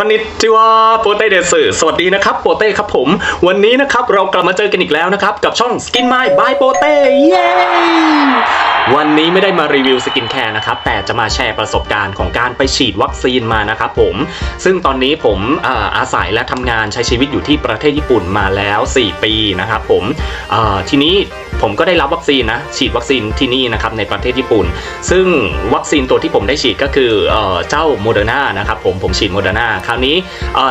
คอนนิจิวาโปเต้เดสึสวัสดีนะครับโปเต้ครับผม วันนี้นะครับเรากลับมาเจอกันอีกแล้วนะครับ กับช่อง Skin My by โปเต้เย้วันนี้ไม่ได้มารีวิวสกินแคร์นะครับ แต่จะมาแชร์ประสบการณ์ของการไปฉีดวัคซีนมานะครับผม ซึ่งตอนนี้ผมอาอาศัยและทำงานใช้ชีวิตอยู่ที่ประเทศญี่ปุ่นมาแล้ว 4 ปีนะครับผมทีนี้ผมก็ได้รับวัคซีนนะฉีดวัคซีนที่นี่นะครับในประเทศญี่ปุ่น ซึ่งวัคซีนตัวที่ผมได้ฉีดก็คือเออเจ้าโมเดอร์นานะครับผมผมฉีดโมเดอร์นาคราวนี้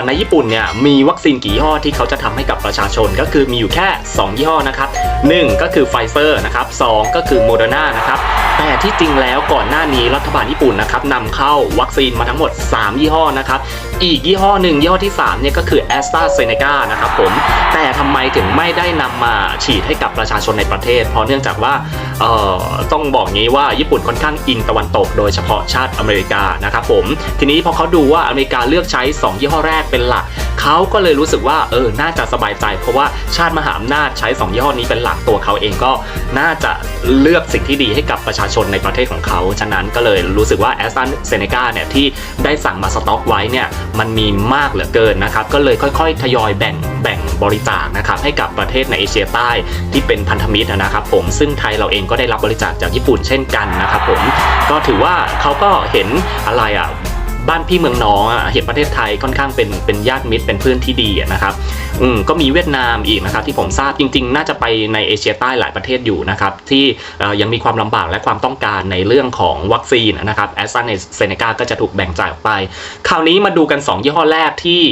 ในญี่ปุ่นเนี่ยมีวัคซีนกี่ยี่ห้อที่เขาจะทำให้กับประชาชนก็คือมีอยู่แค่ 2 ยี่ห้อนะครับหนึ่งก็คือไฟเซอร์นะครับสองก็คือโมเดอร์นานะครับ แต่ที่จริงแล้วก่อนหน้านี้รัฐบาลญี่ปุ่นนะครับนำเข้าวัคซีนมาทั้งหมด 3 ยี่ห้อนะครับ อีกยี่ห้อหนึ่งยี่ห้อที่ 3 เนี่ยก็คือแอสตราเซเนกานะครับผม แต่ทำไมถึงไม่ได้นำมาฉีดให้กับประชาชนในประเทศ เพราะเนื่องจากว่าเอ่อต้องบอกงี้ว่าญี่ปุ่นค่อนข้างอิงตะวันตก โดยเฉพาะชาติอเมริกานะครับผม ทีนี้พอเขาดูว่าอเมริกาเลือกใช้ 2 ยี่ห้อแรกเป็นหลัก เขาก็เลยรู้สึกว่าเออน่าจะสบายใจ เพราะว่าชาติมหาอำนาจใช้2ยี่ห้อนี้เป็นหลักตัวเขาเองก็น่าจะเลือกสิ่งที่ดีให้กับประชาชนในประเทศของเขา ฉะนั้นก็เลยรู้สึกว่าแอสตราเซเนกาเนี่ยที่ได้สั่งมาสต็อกไว้เนี่ยมันมีมากเหลือเกินนะครับ ก็เลยค่อยๆ ทยอยแบ่งแบ่งบริจาคนะครับให้กับประเทศในเอเชียใต้ที่เป็นพันธมิตรนะครับผมซึ่งไทยเราเองก็ได้รับบริจาคจากญี่ปุ่นเช่นกันนะครับผมก็ถือว่าเขาก็เห็นอะไรอะ บ้านพี่เมืองน้องอะเห็นประเทศไทยค่อนข้างเป็นเป็นญาติมิตรเป็นเพื่อนที่ดีนะครับอืมก็มีเวียดนามอีกนะครับที่ผมทราบจริง ๆ น่าจะไปในเอเชียใต้หลายประเทศอยู่นะครับที่ยังมีความลำบากและความต้องการในเรื่องของวัคซีนนะครับแอสตราเซเนกาก็จะถูกแบ่งจ่ายออกไป คราวนี้มาดูกัน 2 ยี่ห้อแรกที่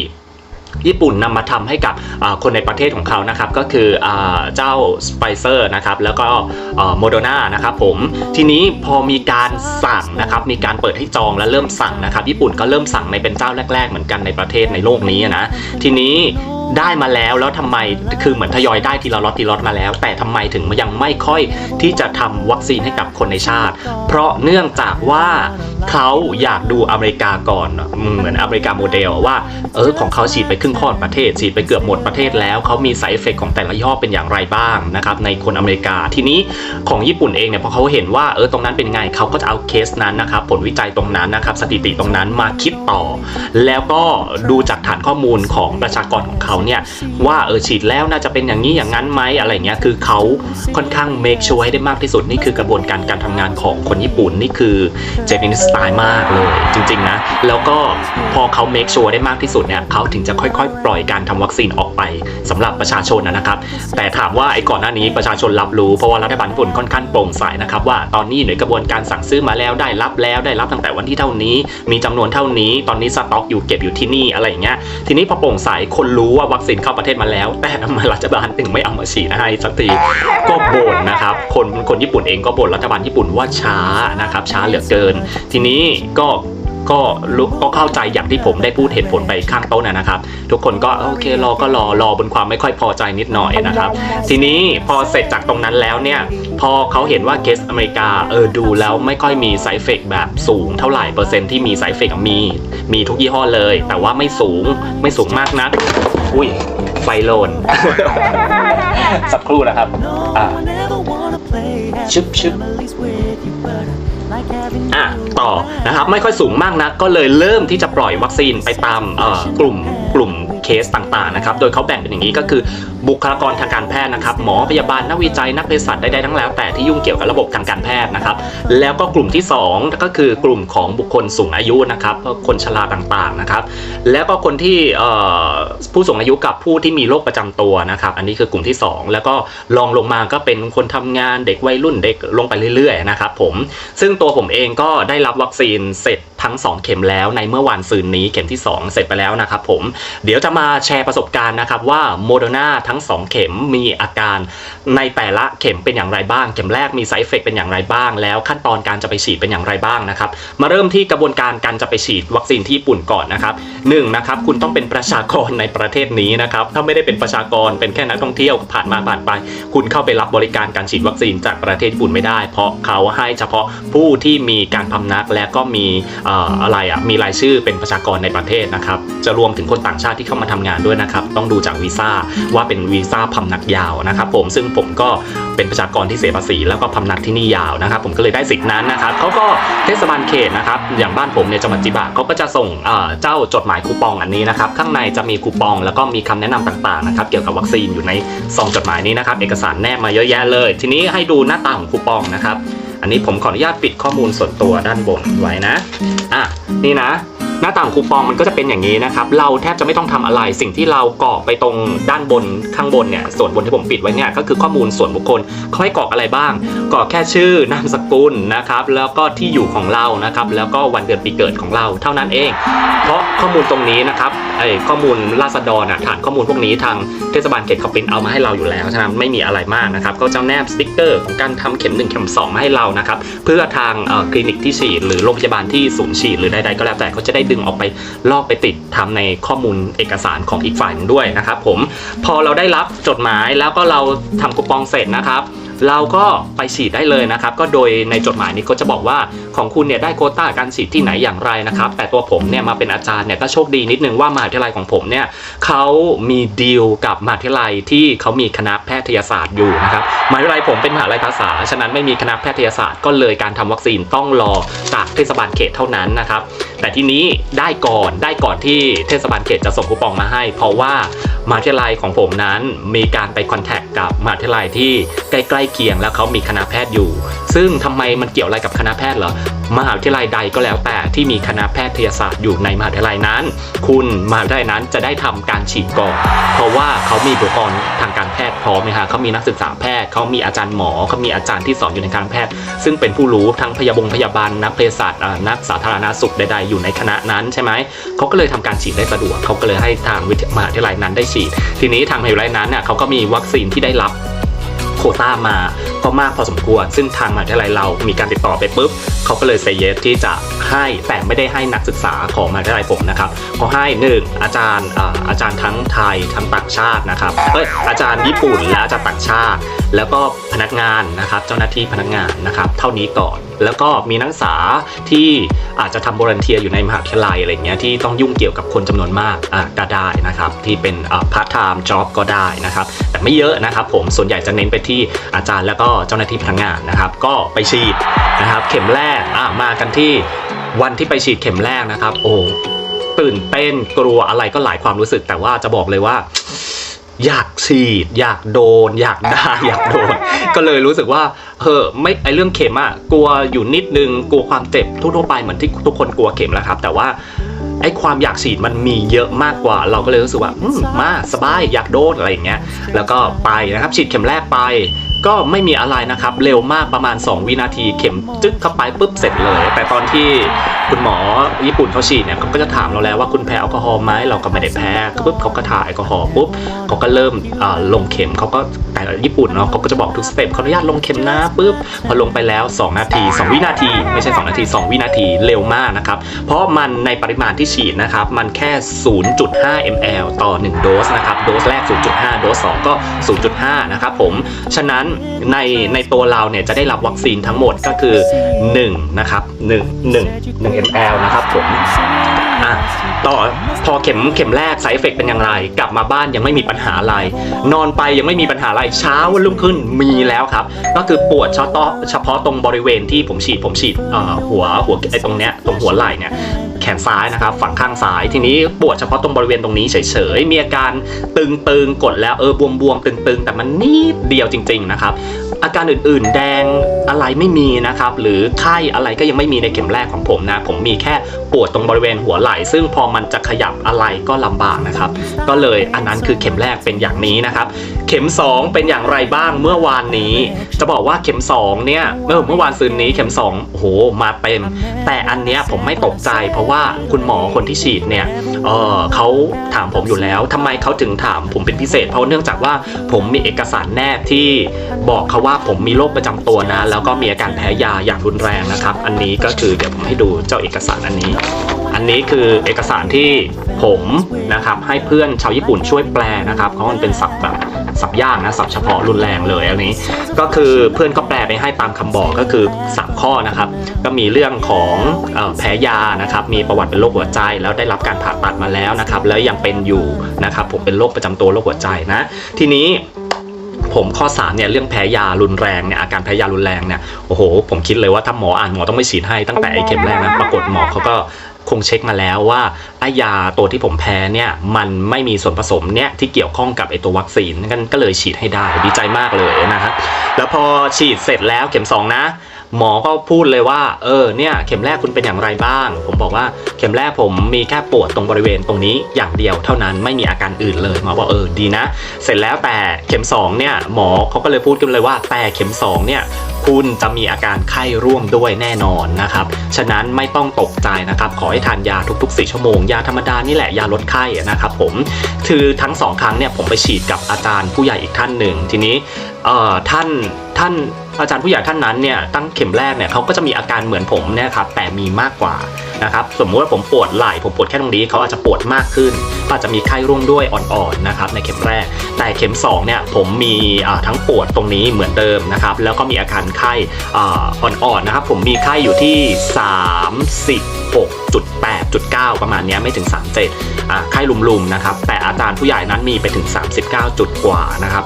ญี่ปุ่นนำมาทำให้กับคนในประเทศของเขานะครับก็คืออเจ้าสไปเซอร์นะครับแล้วก็โมโดนานะครับผมทีนี้พอมีการสั่งนะครับมีการเปิดให้จองและเริ่มสั่งนะครับญี่ปุ่นก็เริ่มสั่งในเป็นเจ้าแรก ๆ เหมือนกันในประเทศในโลกนี้นะทีนี้ ได้มาแล้วแล้วทำไมคือเหมือนทยอยได้ทีละล็อตทีละล็อตมาแล้ว แต่ทำไมถึงยังไม่ค่อยที่จะทำวัคซีนให้กับคนในชาติ เพราะเนื่องจากว่าเขาอยากดูอเมริกาก่อนเหมือนอเมริกาโมเดลว่าเออของเขาฉีดไปครึ่งข้อนประเทศฉีดไปเกือบหมดประเทศแล้วเขามี side effect ของแต่ละย่อเป็นอย่างไรบ้างนะครับในคนอเมริกาทีนี้ของญี่ปุ่นเองเนี่ยพอเขาเห็นว่าเออตรงนั้นเป็นไงเขาก็จะเอาเคสนั้นนะครับผลวิจัยตรงนั้นนะครับสถิติตรงนั้นมาคิดต่อ แล้วก็ดูจากฐานข้อมูลของประชากรของเขาเนี่ยว่าเออฉีดแล้วน่าจะเป็นอย่างนี้อย่างนั้นไหมอะไรเงี้ยคือเขาค่อนข้าง make sure ให้ได้มากที่สุดนี่คือกระบวนการการทำงานของคนญี่ปุ่นนี่คือ Japanese style มากเลยจริงๆนะแล้วก็พอเขา make sure ได้มากที่สุดเนี่ยเขาถึงจะค่อยๆ ปล่อยการทำวัคซีนออกไปสำหรับประชาชนนะครับ แต่ถามว่าไอ้ก่อนหน้านี้ประชาชนรับรู้เพราะว่ารัฐบาลญี่ปุ่นค่อนข้างโปร่งใสนะครับว่าตอนนี้อยู่ในกระบวนการสั่งซื้อมาแล้วได้รับแล้วได้รับตั้งแต่วันที่เท่านี้ มีจำนวนเท่านี้ ตอนนี้สต็อกอยู่เก็บอยู่ที่นี่อะไรอย่างเงี้ยทีนี้พอโปร่งใสคนรู้ว่าวัคซีนเข้าประเทศมาแล้ว แต่ทำไมรัฐบาลถึงไม่เอามาฉีดให้สักทีก็บ่นนะครับ คนคนญี่ปุ่นเองก็บ่นรัฐบาลญี่ปุ่นว่าช้านะครับ ช้าเหลือเกิน ทีนี้ก็ก็รู้ก็เข้าใจอย่างที่ผมได้พูดเหตุผลไปข้างต๊ะนนะครับ ทุกคนก็โอเครอก็รอรอบนความไม่ค่อยพอใจนิดหน่อยนะครับ ทีนี้พอเสร็จจากตรงนั้นแล้วเนี่ย พอเขาเห็นว่าเคสอเมริกาเออดูแล้วไม่ค่อยมีไซเฟกแบบสูงเท่าไหร่เปอร์เซ็นต์ที่มีไซเฟกมีมีทุกยี่ห้อเลย แต่ว่าไม่สูงไม่สูงมากนัก อุ้ยไฟโลน สักครู่นะครับ อ่าชึบชึบอะต่อนะครับ ไม่ค่อยสูงมากนัก ก็เลยเริ่มที่จะปล่อยวัคซีนไปตามเอ่อกลุ่มกลุ่ม เคสต่างๆนะครับโดยเขาแบ่งเป็นอย่างนี้ก็คือบุคลากรทางการแพทย์นะครับหมอพยาบาลนักวิจัยนักเภสัชใดๆทั้งแล้วแต่ที่ยุ่งเกี่ยวกับระบบทางการแพทย์นะครับแล้วก็กลุ่มที่ 2 ก็คือกลุ่มของบุคคลสูงอายุนะครับคนชราต่างๆนะครับแล้วก็คนที่ผู้สูงอายุกับผู้ที่มีโรคประจำตัวนะครับอันนี้คือกลุ่มที่ 2 แล้วก็ลองลงมาก็เป็นคนทำงานเด็กวัยรุ่นเด็กลงไปเรื่อยๆนะครับผมซึ่งตัวผมเองก็ได้รับวัคซีนเสร็จทั้ง 2 เข็มแล้วในเมื่อวานซืนนี้เข็มที่ 2 เสร็จไปแล้วนะครับผมเดี๋ยวจะมาแชร์ประสบการณ์นะครับว่าโมเดอร์นาทั้ง 2 เข็มมีอาการในแต่ละเข็มเป็นอย่างไรบ้าง เข็มแรกมีไซเฟกเป็นอย่างไรบ้าง แล้วขั้นตอนการจะไปฉีดเป็นอย่างไรบ้างนะครับมาเริ่มที่กระบวนการการจะไปฉีดวัคซีนที่ญี่ปุ่นก่อนนะครับหนึ่งนะครับคุณต้องเป็นประชากรในประเทศนี้นะครับถ้าไม่ได้เป็นประชากรเป็นแค่นักท่องเที่ยวผ่านมาผ่านไป คุณเข้าไปรับบริการการฉีดวัคซีนจากประเทศญี่ปุ่นไม่ได้ เพราะเขาให้เฉพาะผู้ที่มีการพำนักและก็มีอ่อ่ออะไรอะมีรายชื่อเป็นประชากรในประเทศนะครับ จะรวมถึงคนต่างชาติที่เข้ามาทำงานด้วยนะครับ ต้องดูจากวีซ่าว่าเป็นวีซ่าพำนักยาวนะครับ ผมซึ่งผมก็เป็นประชากรที่เสียภาษีแล้วก็พำนักที่นี่ยาวนะครับ ผมก็เลยได้สิทธินั้นนะครับเขาก็เทศบาลเขตนะครับ อย่างบ้านผมเนี่ยจังหวัดจิบะเขาก็จะส่งเอ่อเจ้าจดหมายคูปองอันนี้นะครับ ข้างในจะมีคูปองแล้วก็มีคำแนะนำต่างๆนะครับ เกี่ยวกับวัคซีนอยู่ในซองจดหมายนี้นะครับ เอกสารแนบมาเยอะแยะเลย ทีนี้ให้ดูหน้าตาของคูปองนะครับ อันนี้ผมขออนุญาตปิดข้อมูลส่วนตัวด้านบนไว้นะ อะ นี่นะ หน้าต่างคูปองมันก็จะเป็นอย่างนี้นะครับเราแทบจะไม่ต้องทำอะไรสิ่งที่เรากรอกไปตรงด้านบนข้างบนเนี่ยส่วนบนที่ผมปิดไว้เนี่ยก็คือข้อมูลส่วนบุคคลเขาให้กรอกอะไรบ้างกรอกแค่ชื่อนามสกุลนะครับแล้วก็ที่อยู่ของเรานะครับแล้วก็วันเดือนปีเกิดของเราเท่านั้นเอง เพราะข้อมูลตรงนี้นะครับไอ้ข้อมูลราษฎรอะฐานข้อมูลพวกนี้ทางเทศบาลเขตเขาปริ้นเอามาให้เราอยู่แล้วฉะนั้นไม่มีอะไรมากนะครับก็จะแนบสติ๊กเกอร์ของการทำเข็ม1เข็ม2มาให้เรานะครับเพื่อทางคลินิกที่ฉีดหรือโรงพยาบาลที่ศูนย์ฉีดหรือใดๆก็แล้วแต่เขาจะได้ดึงออกไปลอกไปติดทำในข้อมูลเอกสารของอีกฝ่ายหนึ่งด้วยนะครับผมพอเราได้รับจดหมายแล้วก็เราทำคูปองเสร็จนะครับ เราก็ไปฉีดได้เลยนะครับ ก็โดยในจดหมายนี้ก็จะบอกว่า ของคุณเนี่ยได้โควต้าการฉีดที่ไหนอย่างไรนะครับ แต่ตัวผมเนี่ยมาเป็นอาจารย์เนี่ยก็โชคดีนิดนึงว่ามหาวิทยาลัยของผมเนี่ยเขามีดีลกับมหาวิทยาลัยที่เขามีคณะแพทยศาสตร์อยู่นะครับมหาวิทยาลัยผมเป็นมหาวิทยาลัยภาษา ฉะนั้นไม่มีคณะแพทยศาสตร์ก็เลยการทำวัคซีนต้องรอจากเทศบาลเขตเท่านั้นนะครับ แต่ทีนี้ได้ก่อนได้ก่อนที่เทศบาลเขตจะส่งคูปองมาให้ เพราะว่ามหาวิทยาลัยของผมนั้นมีการไปคอนแทคกับมหาวิทยาลัยที่ใกล้ๆเคียงแล้วเขามีคณะแพทย์อยู่ ซึ่งทำไมมันเกี่ยวอะไรกับคณะแพทย์เหรอมหาวิทยาลัยใดก็แล้วแต่ที่มีคณะแพทยศาสตร์อยู่ในมหาวิทยาลัยนั้น คุณมหาวิทยาลัยนั้นจะได้ทำการฉีดก่อน เพราะว่าเขามีอุปกรณ์ทางการแพทย์พร้อมนะฮะเขามีนักศึกษาแพทย์เขามีอาจารย์หมอเขามีอาจารย์ที่สอนอยู่ในการแพทย์ ซึ่งเป็นผู้รู้ทั้งพยาบงพยาบาลนักเภสัชนักสาธารณสุขใด ๆ อยู่ในคณะนั้นใช่ไหมเขาก็เลยทำการฉีดได้สะดวกเขาก็เลยให้ทางมหาวิทยาลัยนั้นได้ฉีด ทีนี้ทางมหาวิทยาลัยนั้นเนี่ยเขาก็มีวัคซีนที่ได้รับโคต้ามาก็มากพอสมควร ซึ่งทางมหาวิทยาลัยเรามีการติดต่อไปปุ๊บเขาก็เลยเซเยสที่จะให้แต่ไม่ได้ให้นักศึกษาของมหาวิทยาลัยผมนะครับเขาให้หนึ่งอาจารย์อาจารย์ทั้งไทยทั้งต่างชาตินะครับเอ้ยอาจารย์ญี่ปุ่นและอาจารย์ต่างชาติ แล้วก็พนักงานนะครับเจ้าหน้าที่พนักงานนะครับเท่านี้ก่อนแล้วก็มีนักศึกษาที่อาจจะทำบริเทียอยู่ในมหาวิทยาลัยอะไรเงี้ยที่ต้องยุ่งเกี่ยวกับคนจำนวนมากอะก็ได้นะครับที่เป็นพาร์ทไทม์จ็อบก็ได้นะครับแต่ไม่เยอะนะครับผมส่วนใหญ่จะเน้นไปที่อาจารย์แล้วก็เจ้าหน้าที่พนักงานนะครับ ก็ไปฉีดนะครับ เข็มแรกอะมากันที่วันที่ไปฉีดเข็มแรกนะครับ โอ้ตื่นเต้นกลัวอะไรก็หลายความรู้สึก แต่ว่าจะบอกเลยว่า อยากฉีด อยากโดน อยากได้อยากโดน ก็เลยรู้สึกว่าเออไม่ไอเรื่องเข็มอะกลัวอยู่นิดนึงกลัวความเจ็บทั่วๆไปเหมือนที่ทุกคนกลัวเข็มแหล้วครับ แต่ว่าไอความอยากฉีดมันมีเยอะมากกว่า เราก็เลยรู้สึกว่ามมาสบายอยากโดนอะไรอย่างเงี้ยแล้วก็ไปนะครับฉีดเข็มแรกไป ก็ไม่มีอะไรนะครับ เร็วมากประมาณ 2 วินาทีเข็มจึ๊กเข้าไปปุ๊บเสร็จเลย แต่ตอนที่คุณหมอญี่ปุ่นเขาฉีดเนี่ยเขาก็จะถามเราแล้วว่าคุณแพ้แอลกอฮอล์ไหมเราก็ไม่ได้แพ้ปุ๊บเขาก็ถ่ายแอลกอฮอล์ปุ๊บเขาก็เริ่มลงเข็มเขาก็แต่ญี่ปุ่นเนาะเขาก็จะบอกทุกสเต็ปขออนุญาตลงเข็มนะปุ๊บพอลงไปแล้ว 2 นาที 2 วินาที ไม่ใช่ 2 นาที 2 วินาทีเร็วมากนะครับ เพราะมันในปริมาณที่ฉีดนะครับมันแค่ 0.5 ml ต่อ 1 โดสนะครับโดสแรก 0.5 โดส2ก็ 0.5 นะครับผมฉะนั้นในในตัวเราเนี่ยจะได้รับวัคซีนทั้งหมดก็คือ 1 นะครับ 1 1 1 ml นะครับผมอะต่อพอเข็มเข็มแรก s ายเอฟเฟกเป็นอย่างไร กลับมาบ้านยังไม่มีปัญหาอะไร นอนไปยังไม่มีปัญหาอะไรเช้าวันรุ่งขึ้นมีแล้วครับ ก็คือปวดเฉพาะเฉพาะตรงบริเวณที่ผมฉีดผมฉีดเอ่อหัวหัวไอ้ตรงเนี้ยตรงหัวไหล่เนี่ย แขนซ้ายนะครับ ฝั่งข้างซ้ายทีนี้ปวดเฉพาะตรงบริเวณตรงนี้เฉยๆมีอาการตึงๆกดแล้วเออบวมๆตึงๆ แต่มันนิดเดียวจริง ๆนะครับ อาการอื่นๆ แดงอะไรไม่มีนะครับ หรือไข้อะไรก็ยังไม่มีในเข็มแรกของผมนะ ผมมีแค่ปวดตรงบริเวณหัวไหล่ซึ่งพอมันจะขยับอะไรก็ลำบากนะครับ ก็เลยอันนั้นคือเข็มแรกเป็นอย่างนี้นะครับ เข็ม 2 เป็นอย่างไรบ้างเมื่อวานนี้ จะบอกว่าเข็ม2เนี่ยเมื่อเมื่อวานซืนนี้เข็ม2โอ้โหมาเต็มแต่อันเนี้ยผมไม่ตกใจเพราะว่าคุณหมอคนที่ฉีดเนี่ยเออเขาถามผมอยู่แล้วทำไมเขาถึงถามผมเป็นพิเศษ เพราะเนื่องจากว่าผมมีเอกสารแนบที่บอกเขาว่าผมมีโรคประจำตัวนะ แล้วก็มีอาการแพ้ยาอย่างรุนแรงนะครับ อันนี้ก็คือเดี๋ยวผมให้ดูเจ้าเอกสารอันนี้ อันนี้คือเอกสารที่ผมนะครับให้เพื่อนชาวญี่ปุ่นช่วยแปลนะครับเพราะมันเป็นศัพท์แบบ สับย่างนะสับเฉพาะรุนแรงเลยอันนี้ ก็คือเพื่อนก็แปลไปให้ตามคำบอกก็คือ 3 ข้อนะครับ ก็มีเรื่องของเออแพ้ยานะครับ มีประวัติเป็นโรคหัวใจ แล้วได้รับการผ่าตัดมาแล้วนะครับ แล้วยังเป็นอยู่นะครับผมเป็นโรคประจำตัวโรคหัวใจนะ ทีนี้ ผมข้อสามเนี่ยเรื่องแพ้ยารุนแรงเนี่ยอาการแพ้ยารุนแรงเนี่ยโอ้โห ผมคิดเลยว่าถ้าหมออ่านหมอต้องไม่ฉีดให้ตั้งแต่ไอ้เข็มแรกนะปรากฏหมอเขาก็คงเช็คมาแล้วว่าไอ้ยาตัวที่ผมแพ้เนี่ยมันไม่มีส่วนผสมเนี่ยที่เกี่ยวข้องกับไอ้ตัววัคซีนกันก็เลยฉีดให้ได้ดีใจมากเลยนะฮะแล้วพอฉีดเสร็จแล้วเข็มสองนะ หมอก็พูดเลยว่า เออเนี่ยเข็มแรกคุณเป็นอย่างไรบ้าง ผมบอกว่าเข็มแรกผมมีแค่ปวดตรงบริเวณตรงนี้อย่างเดียวเท่านั้นไม่มีอาการอื่นเลยหมอบอกเออดีนะ เสร็จแล้วแต่เข็ม2เนี่ยหมอเขาก็เลยพูดกันเลยว่า แต่เข็ม2เนี่ยคุณจะมีอาการไข้ร่วมด้วยแน่นอนนะครับ ฉะนั้นไม่ต้องตกใจนะครับ ขอให้ทานยาทุกๆ 4 ชั่วโมง ยาธรรมดานี่แหละยาลดไข้นะครับผม คือทั้งสองครั้งเนี่ยผมไปฉีดกับอาจารย์ผู้ใหญ่อีกท่านหนึ่ง ทีนี้เอ่อท่านท่าน อาจารย์ผู้ใหญ่ท่านนั้นเนี่ยตั้งเข็มแรกเนี่ยเขาก็จะมีอาการเหมือนผมเนี่ยครับแต่มีมากกว่านะครับสมมุติว่าผมปวดไหล่ผมปวดแค่ตรงนี้เขาอาจจะปวดมากขึ้นอาจจะมีไข้ร่วมด้วยอ่อนๆนะครับในเข็มแรก แต่เข็ม2เนี่ยผมมีทั้งปวดตรงนี้เหมือนเดิมนะครับแล้วก็มีอาการไข้อ่อ่อนๆนะครับผมมีไข้อยู่ที่ 36.8.9 ประมาณนี้ไม่ถึง 37อ่าไข้ลุมๆนะครับแต่อาจารย์ผู้ใหญ่นั้นมีไปถึง 39 จุดกว่านะครับ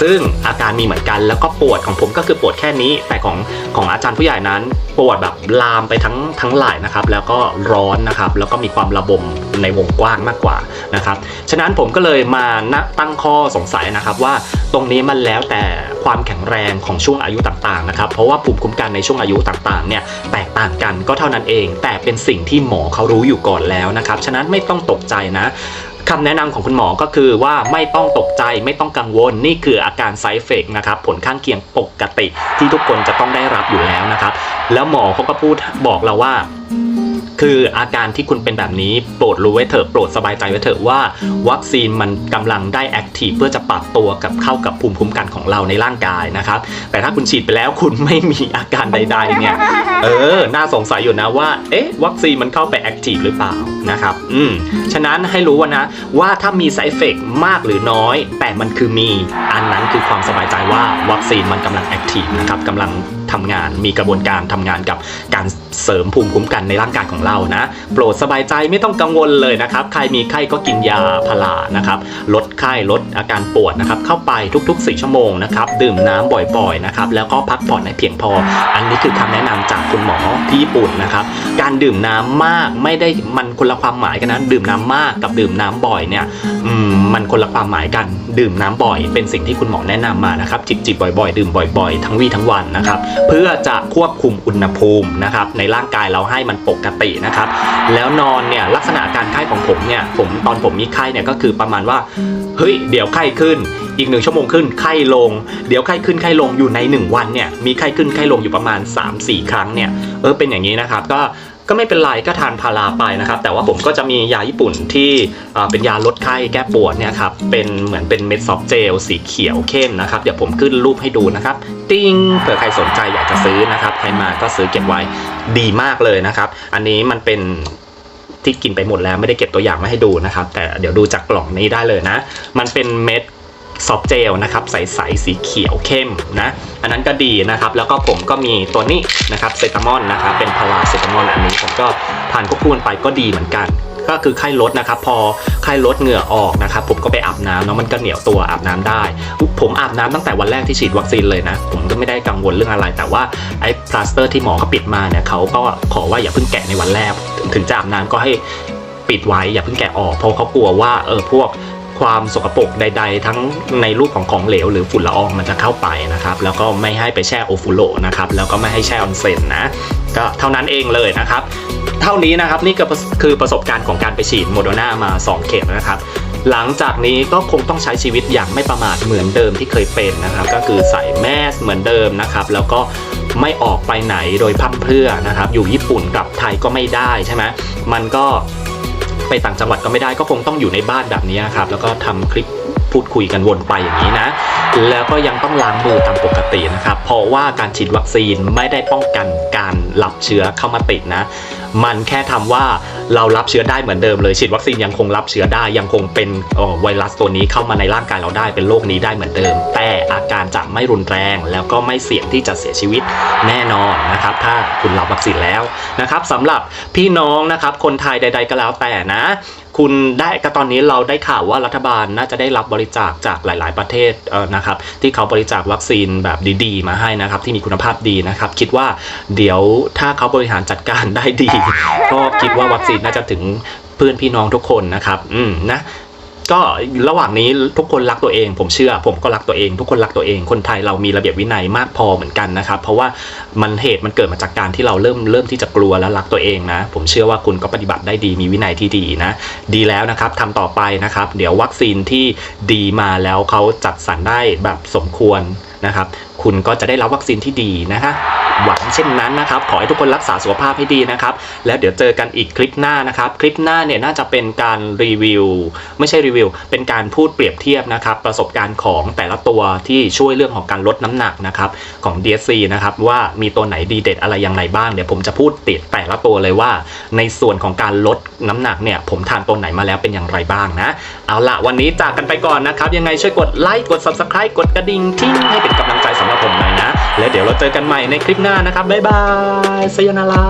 ซึ่งอาการมีเหมือนกันแล้วก็ปวดของผมก็คือปวดแค่นี้แต่ของของอาจารย์ผู้ใหญ่นั้นปวดแบบลามไปทั้งทั้งไหล่นะครับแล้วก็ร้อนนะครับ แล้วก็มีความระบมในวงกว้างมากกว่านะครับ ฉะนั้นผมก็เลยมาตั้งข้อสงสัยนะครับว่าตรงนี้มันแล้วแต่ความแข็งแรงของช่วงอายุต่างๆนะครับ เพราะว่าภูมิคุ้มกันในช่วงอายุต่างๆเนี่ยแตกต่างกันก็เท่านั้นเอง แต่เป็นสิ่งที่หมอเขารู้อยู่ก่อนแล้วนะครับ ฉะนั้นไม่ต้องตกใจนะคำแนะนำของคุณหมอก็คือว่าไม่ต้องตกใจไม่ต้องกังวลนี่คืออาการไซเฟกนะครับผลข้างเคียงปกติที่ทุกคนจะต้องได้รับอยู่แล้วนะครับ แล้วหมอเขาก็พูดบอกเราว่า คืออาการที่คุณเป็นแบบนี้โปรดรู้ไว้เถอะโปรดสบายใจไว้เถอะว่า วัคซีนมันกำลังได้แอคทีฟเพื่อจะปรับตัวกับเข้ากับภูมิคุ้มกันของเราในร่างกายนะครับ แต่ถ้าคุณฉีดไปแล้วคุณไม่มีอาการใด ๆ เนี่ยเออน่าสงสัยอยู่นะว่าเอ๊ะวัคซีนมันเข้าไปแอคทีฟหรือเปล่านะครับอืมฉะนั้นให้รู้ว่านะว่าถ้ามี s ซ d e เฟกมากหรือน้อย แต่มันคือมีอันนั้นคือความสบายใจว่าวัคซีนมันกำลังแอคทีฟนะครับกำลัง ทำงาน มีกระบวนการทำงานกับการเสริมภูมิคุ้มกันในร่างกายของเรานะ โปรดสบายใจไม่ต้องกังวลเลยนะครับ ใครมีไข้ก็กินยาพารานะครับ ลดไข้ลดอาการปวดนะครับ เข้าไปทุกๆ 4 ชั่วโมงนะครับ ดื่มน้ำบ่อยๆนะครับ แล้วก็พักผ่อนให้เพียงพอ อันนี้คือคำแนะนำจากคุณหมอที่ญี่ปุ่นนะครับ การดื่มน้ำมากไม่ได้มันคนละความหมายกันนะ ดื่มน้ำมากกับดื่มน้ำบ่อยเนี่ยมันคนละความหมายกัน ดื่มน้ำบ่อย เป็นสิ่งที่คุณหมอแนะนำมานะครับ จิบจิบบ่อย ๆ ดื่มบ่อย ๆ ทั้งวี่ทั้งวันนะครับเพื่อจะควบคุมอุณหภูมินะครับในร่างกายเราให้มันปกตินะครับ แล้วนอนเนี่ยลักษณะการไข้ของผมเนี่ยผมตอนผมมีไข้เนี่ยก็คือประมาณว่าเฮ้ยเดี๋ยวไข้ขึ้นอีกหนึ่งชั่วโมงขึ้นไข้ลง เดี๋ยวไข้ขึ้นไข้ลงอยู่ในหนึ่งวันเนี่ยมีไข้ขึ้นไข้ลงอยู่ประมาณ 3-4 ครั้งเนี่ยเออเป็นอย่างนี้นะครับก็ ก็ไม่เป็นไรก็ทานพาราไปนะครับ แต่ว่าผมก็จะมียาญี่ปุ่นที่เป็นยาลดไข้แก้ปวดเนี่ยครับเป็นเหมือนเป็นเม็ดซอฟเจลสีเขียวเข้มนะครับ เดี๋ยวผมขึ้นรูปให้ดูนะครับ ติ้งเผื่อใครสนใจอยากจะซื้อนะครับใครมาก็ซื้อเก็บไว้ดีมากเลยนะครับ อันนี้มันเป็นที่กินไปหมดแล้วไม่ได้เก็บตัวอย่างมาให้ดูนะครับ แต่เดี๋ยวดูจากกล่องนี้ได้เลยนะ มันเป็นเม็ด ซอฟเจลนะครับใสๆสีเขียวเข้มนะอันนั้นก็ดีนะครับแล้วก็ผมก็มีตัวนี้นะครับเซตามอนนะครับเป็นพาราเซตามอนอันนี้ผมก็ทานควบคู่กันไปก็ดีเหมือนกันก็คือไข้ลดนะครับพอไข้ลดเหงื่อออกนะครับผมก็ไปอาบน้ำเนาะมันก็เหนียวตัวอาบน้ำได้ ผมอาบน้ำตั้งแต่วันแรกที่ฉีดวัคซีนเลยนะผมก็ไม่ได้กังวลเรื่องอะไร แต่ว่าไอ้พลาสเตอร์ที่หมอเขาปิดมาเนี่ยเขาก็ขอว่าอย่าเพิ่งแกะในวันแรก ถึงจะอาบน้ำก็ให้ปิดไว้อย่าเพิ่งแกะออกเพราะเขากลัวว่าเออพวก ความสกปรกใด ๆ ทั้งในรูปของของเหลว หรือฝุ่นละอองมันจะเข้าไปนะครับ แล้วก็ไม่ให้ไปแช่โอฟูโรนะครับ แล้วก็ไม่ให้แช่ออนเซ็นนะ ก็เท่านั้นเองเลยนะครับ เท่านี้นะครับนี่ก็คือประสบการณ์ของการไปฉีดโมโดนามา 2 เข็มนะครับหลังจากนี้ก็คงต้องใช้ชีวิตอย่างไม่ประมาทเหมือนเดิมที่เคยเป็นนะครับ ก็คือใส่แมสเหมือนเดิมนะครับ แล้วก็ไม่ออกไปไหนโดยพร่ำเพรื่อนะครับ อยู่ญี่ปุ่นกลับไทยก็ไม่ได้ใช่ไหมมันก็ ไปต่างจังหวัดก็ไม่ได้ก็คงต้องอยู่ในบ้านแบบนี้ครับแล้วก็ทำคลิป พูดคุยกันวนไปอย่างนี้นะ แล้วก็ยังต้องล้างมือตามปกตินะครับ เพราะว่าการฉีดวัคซีนไม่ได้ป้องกันการรับเชื้อเข้ามาติดนะ มันแค่ทำว่าเรารับเชื้อได้เหมือนเดิมเลยฉีดวัคซีนยังคงรับเชื้อได้ยังคงเป็นเอ่อไวรัสตัวนี้เข้ามาในร่างกายเราได้เป็นโรคนี้ได้เหมือนเดิม แต่อาการจะไม่รุนแรง แล้วก็ไม่เสี่ยงที่จะเสียชีวิตแน่นอนนะครับ ถ้าคุณรับวัคซีนแล้วนะครับสำหรับพี่น้องนะครับคนไทยใด ๆก็แล้วแต่นะ คุณได้ก็ตอนนี้เราได้ข่าวว่ารัฐบาลน่าจะได้รับบริจาคจากหลาย ๆ ประเทศเนะครับที่เขาบริจาควัคซีนแบบดีๆ มาให้นะครับที่มีคุณภาพดีนะครับ คิดว่าเดี๋ยวถ้าเขาบริหารจัดการได้ดี ก็คิดว่าวัคซีนน่าจะถึงเพื่อนพี่น้องทุกคนนะครับ อืมนะ ก็ระหว่างนี้ทุกคนรักตัวเอง ผมเชื่อ ผมก็รักตัวเอง ทุกคนรักตัวเอง คนไทยเรามีระเบียบวินัยมากพอเหมือนกันนะครับ เพราะว่ามันเหตุมันเกิดมาจากการที่เราเริ่มเริ่มที่จะกลัวและรักตัวเองนะ ผมเชื่อว่าคุณก็ปฏิบัติได้ดีมีวินัยที่ดีนะ ดีแล้วนะครับทำต่อไปนะครับ เดี๋ยววัคซีนที่ดีมาแล้วเขาจัดสรรได้แบบสมควร นะครับ คุณก็จะได้รับวัคซีนที่ดีนะคะหวังเช่นนั้นนะครับ ขอให้ทุกคนรักษาสุขภาพให้ดีนะครับ แล้วเดี๋ยวเจอกันอีกคลิปหน้านะครับ คลิปหน้าเนี่ยน่าจะเป็นการรีวิว ไม่ใช่รีวิว เป็นการพูดเปรียบเทียบนะครับ ประสบการณ์ของแต่ละตัวที่ช่วยเรื่องของการลดน้ำหนักนะครับของ DSC นะครับว่ามีตัวไหนดีเด็ดอะไรยังไงบ้างเดี๋ยวผมจะพูดติดแต่ละตัวเลยว่า ในส่วนของการลดน้ำหนักเนี่ยผมทานตัวไหนมาแล้วเป็นอย่างไรบ้างนะ เอาละวันนี้จากกันไปก่อนนะครับ ยังไงช่วยกดไลค์กด subscribe กดกระดิ่งทิ้งให้เป็นกำลังใจสำหรับผมหน่อยนะ และเดี๋ยวเราเจอกันใหม่ในคลิปหน้านะครับบ๊ายบายสยนาระ